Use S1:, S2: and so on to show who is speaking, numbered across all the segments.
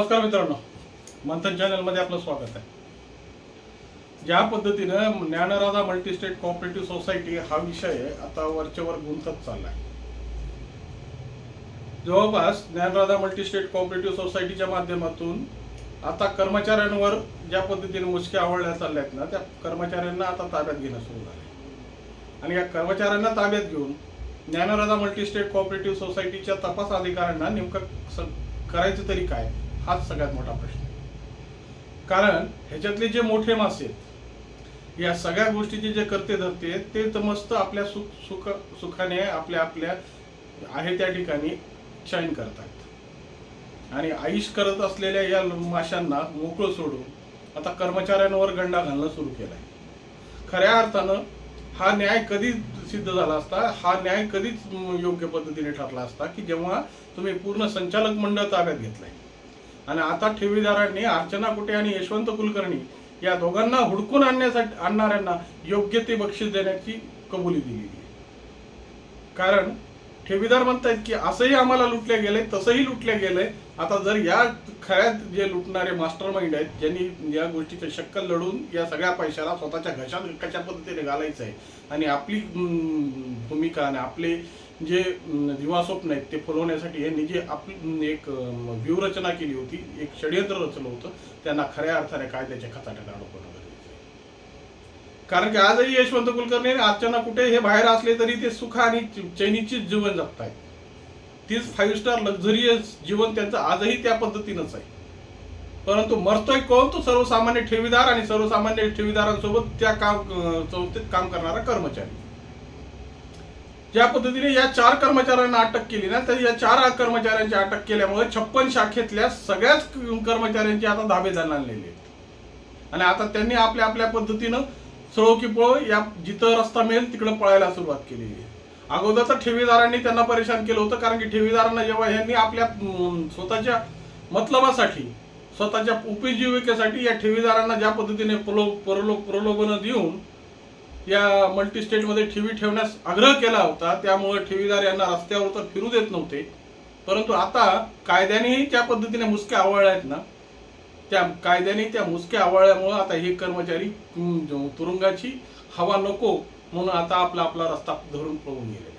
S1: नमस्कार मित्रांनो. मंथन चॅनलमध्ये आपलं स्वागत आहे. ज्या पद्धतीनं ज्ञानराधा मल्टीस्टेट कॉपरेटिव्ह सोसायटी हा विषय आता वरच्यावर गुंतत चाललाय. जवळपास ज्ञानराधा मल्टीस्टेट कॉपरेटिव्ह सोसायटीच्या माध्यमातून आता कर्मचाऱ्यांवर ज्या पद्धतीने मुसके आवडल्या चालल्यात ना त्या कर्मचाऱ्यांना आता ताब्यात घेणं सुरू झालं आणि या कर्मचाऱ्यांना ताब्यात घेऊन ज्ञानराधा मल्टीस्टेट कॉपरेटिव्ह सोसायटीच्या तपास अधिकाऱ्यांना नेमकं करायचं तरी काय? हाच सगळ्यात मोठा प्रश्न कारण ह्याच्यातले जे मोठे मासे आहेत, या सगळ्या गोष्टीचे जे करते धरते आहेत, ते तर मस्त आपल्या सुख सुख सुखाने आपल्या आपल्या आहे त्या ठिकाणी शाईन करतात. आणि आईश करत असलेल्या या माशांना मोकळं सोडून आता कर्मचाऱ्यांवर गंडा घालणं सुरू केलाय. खऱ्या अर्थानं हा न्याय कधी सिद्ध झाला असता हा न्याय कधीच योग्य पद्धतीने ठरला असता की जेव्हा तुम्ही पूर्ण संचालक मंडळ ताब्यात घेतलंय. आणि आता ठेवीदारांनी अर्चना कुटे आणि यशवंत कुलकर्णी या दोघांना हुडकून आणण्यासाठी आणणाऱ्यांना योग्य ते बक्षीस देण्याची कबुली दिलेली आहे. कारण ठेवीदार म्हणतायत की असंही आम्हाला लुटले गेलंय तसंही लुटले गेलंय आता जर या खऱ्यात जे लुटणारे मास्टर माइंड आहेत ज्यांनी या गोष्टीचे शक्कल लढून या सगळ्या पैशाला स्वतःच्या घशात कशा पद्धतीने घालायचं आहे आणि आपली भूमिका आणि आपले जे हम्म, दिवास्वप्न आहेत ते फुलवण्यासाठी यांनी जे आपली एक व्यूहरचना केली होती एक षडयंत्र रचलं होतं त्यांना खऱ्या अर्थाने कायद्याच्या खचाट्यात अडकवणं कारण की आजही यशवंत कुलकर्णी आणि अर्चना कुठे हे बाहेर असले तरी ते सुख आणि चैनीचीच जीवन जगतायत. तीच फाईव्ह स्टार लक्झरियस जीवन त्यांचं आजही त्या पद्धतीनंच आहे. परंतु मरतोय कोण? तो सर्वसामान्य ठेवीदार आणि सर्वसामान्य ठेवीदारांसोबत त्या काम संस्थेत काम करणारा कर्मचारी. ज्या पद्धतीने या चार कर्मचाऱ्यांना अटक केली ना तर या चार कर्मचाऱ्यांची अटक केल्यामुळे छप्पन शाखेतल्या सगळ्याच कर्मचाऱ्यांची आता धाबे जाणलेले आहेत. आणि आता त्यांनी आपल्या आपल्या पद्धतीनं सळो की पळो या जिथं रस्ता मिळेल तिकडं पळायला सुरुवात केलेली आहे. अगोदर तर ठेवीदारांनी त्यांना परेशान केलं होतं कारण की ठेवीदारांना जेव्हा यांनी आपल्या स्वतःच्या मतलबासाठी स्वतःच्या उपजीविकेसाठी या ठेवीदारांना ज्या पद्धतीने प्रलो प्रलो प्रलोभनं देऊन या मल्टी स्टेटमध्ये ठेवी ठेवण्यास आग्रह केला होता. त्यामुळे ठेवीदार यांना रस्त्यावर तर फिरू देत नव्हते. परंतु आता कायद्यानेही त्या पद्धतीने मुसक्या आवळल्या आहेत ना त्या कायद्याने त्या मुसक्या आवळल्यामुळं आता हे कर्मचारी तुरुंगाची हवा नको म्हणून आता आपला आपला रस्ता धरून पळून गेले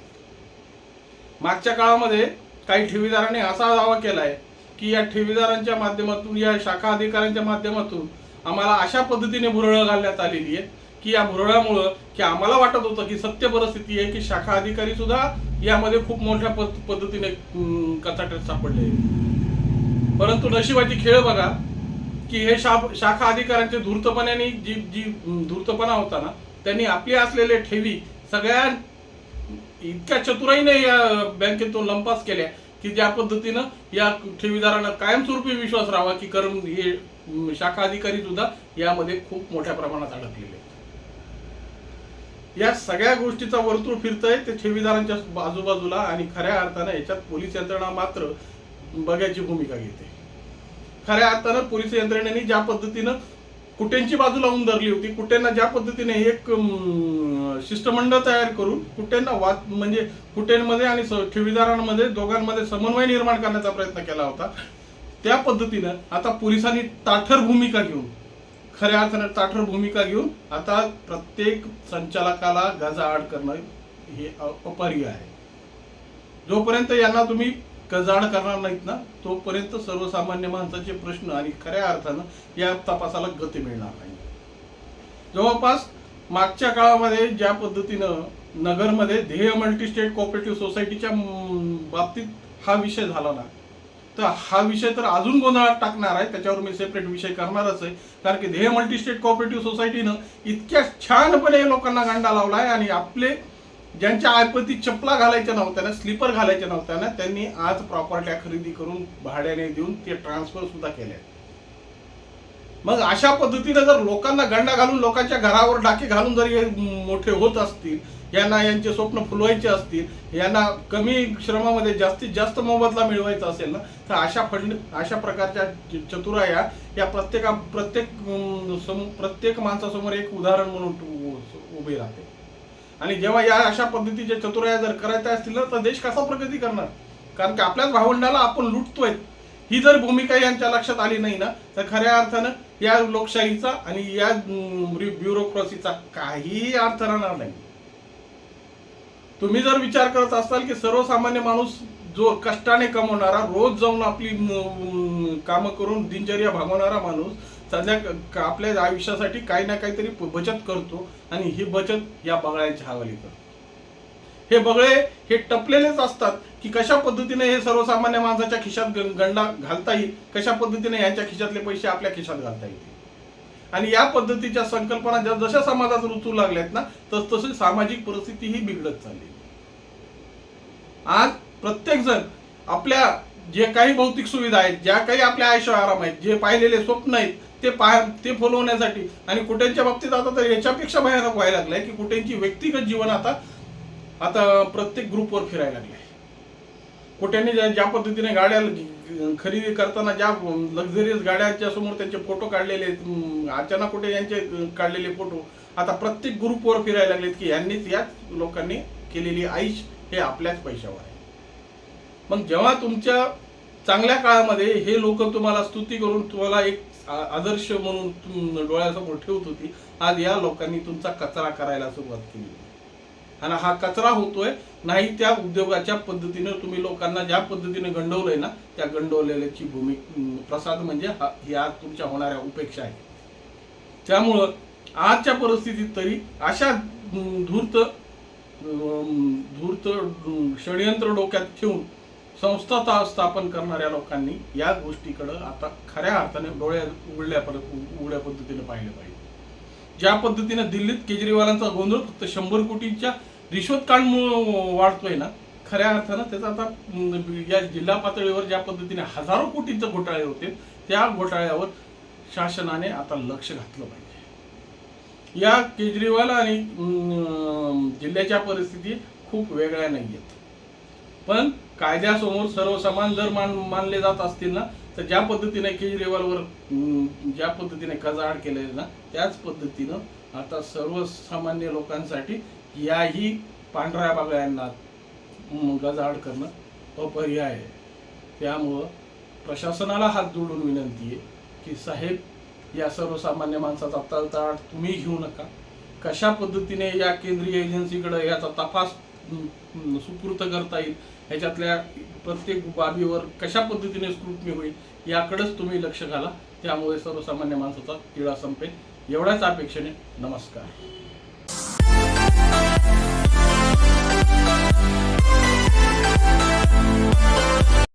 S1: मागच्या काळामध्ये काही ठेवीदारांनी असा दावा केला आहे की या ठेवीदारांच्या माध्यमातून या शाखा अधिकाऱ्यांच्या माध्यमातून आम्हाला अशा पद्धतीने भुरळ घालण्यात आलेली आहे. की या भुरळामुळं की आम्हाला वाटत होतं की सत्य परिस्थिती आहे की शाखा अधिकारी सुद्धा यामध्ये खूप मोठ्या पद्धतीने कचाट्यात सापडले परंतु नशिबाची खेळ बघा की हे शा शाखा अधिकाऱ्यांच्या धूर्तपणाने जी जी धूर्तपणा होता ना त्यांनी आपले असलेले ठेवी सगळ्या इतक्या चतुराईने या बँकेतून लंपास केल्या की ज्या पद्धतीनं या ठेवीदारांना कायमस्वरूपी विश्वास राहावा की कर्म हे शाखा अधिकारी सुद्धा यामध्ये खूप मोठ्या प्रमाणात अडकलेले या सगळ्या गोष्टीचा वर्तुळ फिरतंय ते ठेवीदारांच्या आजूबाजूला आणि खऱ्या अर्थानं याच्यात पोलीस यंत्रणा मात्र बघ्याची भूमिका घेते. खऱ्या अर्थानं पोलीस यंत्रणेने ज्या पद्धतीनं कुट्यांची बाजू लावून धरली होती कुट्यांना ज्या पद्धतीने एक शिष्टमंडळ तयार करून कुट्यांना वाद म्हणजे कुट्यांमध्ये आणि स- ठेवीदारांमध्ये दोघांमध्ये समन्वय निर्माण करण्याचा प्रयत्न केला होता त्या पद्धतीनं आता पोलिसांनी ताठर भूमिका घेऊन खऱ्या अर्थानं ताठर भूमिका घेऊन आता प्रत्येक संचालकाला गजाआड करणं हे अपरिय आहे. जोपर्यंत यांना तुम्ही गजाड करणार नाहीत ना तोपर्यंत सर्वसामान्य माणसाचे प्रश्न आणि खऱ्या अर्थानं या तपासाला गती मिळणार नाही. जवळपास मागच्या काळामध्ये ज्या पद्धतीनं नगरमध्ये ध्येय मल्टीस्टेट कोऑपरेटिव्ह सोसायटीच्या बाबतीत हा विषय झाला ना तर हा विषय तर अजून गोंधळात टाकणार आहे. त्याच्यावर मी सेपरेट विषय करणारच आहे. कारण की ध्येय मल्टीस्टेट कोऑपरेटिव्ह सोसायटीनं इतक्या छानपणे लोकांना गांडा लावलाय आणि आपले ज्यांच्या आयपती चपला घालायच्या नव्हत्या ना स्लीपर घालायच्या नव्हत्या ना त्यांनी आज प्रॉपर्ट्या खरेदी करून भाड्याने देऊन ते ट्रान्सफर सुद्धा केल्या मग अशा पद्धतीने जर लोकांना गंडा घालून लोकांच्या घरावर डाके घालून जर हे मोठे होत असतील यांना यांचे स्वप्न फुलवायचे असतील यांना कमी श्रमामध्ये जास्तीत जास्त मोबदला मिळवायचा असेल ना तर अशा फंड अशा प्रकारच्या चतुराया या प्रत्येका प्रत्येक सम- प्रत्येक माणसासमोर एक उदाहरण म्हणून उ- उभे राहते. आणि जेव्हा या अशा पद्धतीच्या चतुराया जर करायच्या असतील ना तर देश कसा प्रगती करणार? कारण की आपल्याच भावंडाला आपण लुटतोय. ही जर भूमिका यांच्या लक्षात आली नाही ना तर खऱ्या अर्थानं या लोकशाहीचा आणि या ब्युरोक्रॉसीचा काही अर्थ राहणार नाही. तुम्ही जर विचार करत असाल की सर्वसामान्य माणूस जो कष्टाने कमवणारा रोज जाऊन आपली कामं करून दिनचर्या भागवणारा माणूस सध्या आपल्या आयुष्यासाठी काही ना काहीतरी बचत करतो आणि ही बचत या बगळ्यांच्या हवाली करतो. हे बगळे हे टपलेलेच असतात की कशा पद्धतीने हे सर्वसामान्य माणसाच्या खिशात गंडा घालता येईल कशा पद्धतीने यांच्या खिशातले पैसे आपल्या खिशात घालता येतील. आणि या पद्धतीच्या संकल्पना ज्या जशा समाजात रुचू लागल्यात ना तस तशी सामाजिक परिस्थिती ही बिघडत चालली. आज प्रत्येकजण आपल्या जे काही भौतिक सुविधा आहेत ज्या काही आपल्या आयुष्य आराम आहेत जे पाहिलेले स्वप्न आहेत ते पाह ते फुलवण्यासाठी आणि कुठेच्या बाबतीत आता तर याच्यापेक्षा भयानक व्हायला लागलंय की कुठेची व्यक्तिगत जीवन आता आता प्रत्येक ग्रुपवर फिरायला लागले कुठ्यांनी ज्या ज्या पद्धतीने गाड्या खरेदी करताना ज्या लक्झरियस गाड्याच्या समोर त्यांचे फोटो काढलेले आहेत, अचानक कुठे यांचे काढलेले फोटो आता प्रत्येक ग्रुपवर फिरायला लागलेत की यांनीच याच लोकांनी केलेली आईश हे आपल्याच पैशावर आहे. मग जेव्हा तुमच्या चांगल्या काळामध्ये हे लोक तुम्हाला स्तुती करून तुम्हाला एक आ- आदर्श म्हणून तुम- डोळ्यासमोर ठेवत होती आज या लोकांनी तुमचा कचरा करायला सुरुवात केली. आणि हा कचरा होतोय नाही त्या उद्योगाच्या पद्धतीने तुम्ही लोकांना ज्या पद्धतीने गंडवलंय ना त्या गंडवलेल्याची भूमी प्रसाद म्हणजे हा या आज तुमच्या होणाऱ्या उपेक्षा आहे. त्यामुळं आजच्या परिस्थितीत तरी अशा धूर्त धूर्त षडयंत्र डोक्यात ठेवून संस्था ता- स्थापन करणाऱ्या लोकांनी या गोष्टीकडं आता खऱ्या अर्थाने डोळ्या उघडल्या परत उघड्या पद्धतीने पाहिलं पाहिजे. ज्या पद्धतीने दिल्लीत केजरीवालांचा गोंधळ फक्त शंभर कोटींच्या रिश्वतकांड वाढतोय ना खऱ्या अर्थानं त्याचा आता या जिल्हा पातळीवर ज्या पद्धतीने हजारो कोटींचे घोटाळे होते त्या घोटाळ्यावर शासनाने आता लक्ष घातलं पाहिजे. या केजरीवाल आणि जिल्ह्याच्या परिस्थिती खूप वेगळ्या नाही आहेत पण कायद्यासमोर सर्व समान जर मान मानले जात असतील ना तर ज्या पद्धतीने केजरीवालवर ज्या पद्धतीने कजाड केले ना त्याच पद्धतीनं आता सर्वसामान्य लोकांसाठी याही पांढऱ्या बागळ्यांना गजाआड करणं अपर्याय आहे. त्यामुळं प्रशासनाला हात जोडून विनंती आहे की साहेब या सर्वसामान्य माणसाचा तळताळ तुम्ही घेऊ नका. कशा पद्धतीने या केंद्रीय एजन्सीकडे याचा तपास सुपूर्त करता येईल ह्याच्यातल्या प्रत्येक बाबीवर कशा पद्धतीने स्क्रुटनी होईल याकडेच तुम्ही लक्ष घाला. त्यामुळे सर्वसामान्य माणसाचा तिळा संपेल. एवढ्याच अपेक्षेने नमस्कार. Bye.